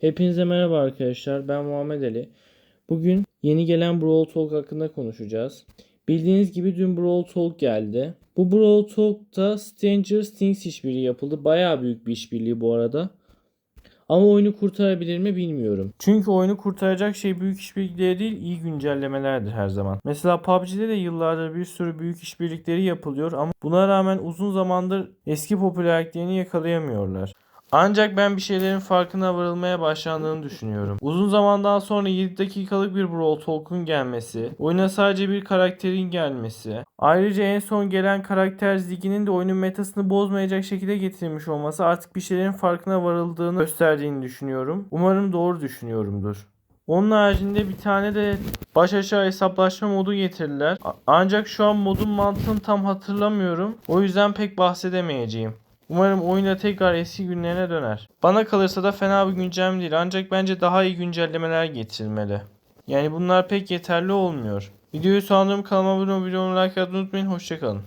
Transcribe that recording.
Hepinize merhaba arkadaşlar. Ben Muhammed Ali. Bugün yeni gelen Brawl Talk hakkında konuşacağız. Bildiğiniz gibi dün Brawl Talk geldi. Bu Brawl Talk'ta Stranger Things işbirliği yapıldı. Bayağı büyük bir işbirliği bu arada. Ama oyunu kurtarabilir mi bilmiyorum. Çünkü oyunu kurtaracak şey büyük işbirlikleri değil, iyi güncellemelerdir her zaman. Mesela PUBG'de de yıllardır bir sürü büyük işbirlikleri yapılıyor ama buna rağmen uzun zamandır eski popülerliklerini yakalayamıyorlar. Ancak ben bir şeylerin farkına varılmaya başlandığını düşünüyorum. Uzun zamandan sonra 7 dakikalık bir Brawl Talk'un gelmesi, oyuna sadece bir karakterin gelmesi, ayrıca en son gelen karakter ziginin de oyunun metasını bozmayacak şekilde getirilmiş olması artık bir şeylerin farkına varıldığını gösterdiğini düşünüyorum. Umarım doğru düşünüyorumdur. Onun haricinde bir tane de baş aşağı hesaplaşma modu getirdiler. Ancak şu an modun mantığını tam hatırlamıyorum. O yüzden pek bahsedemeyeceğim. Umarım oyunda tekrar eski günlerine döner. Bana kalırsa da fena bir güncelleme değil ancak bence daha iyi güncellemeler getirilmeli. Yani bunlar pek yeterli olmuyor. Videoyu sonlandırıp kanalıma abone olmayı, like atmayı unutmayın. Hoşçakalın.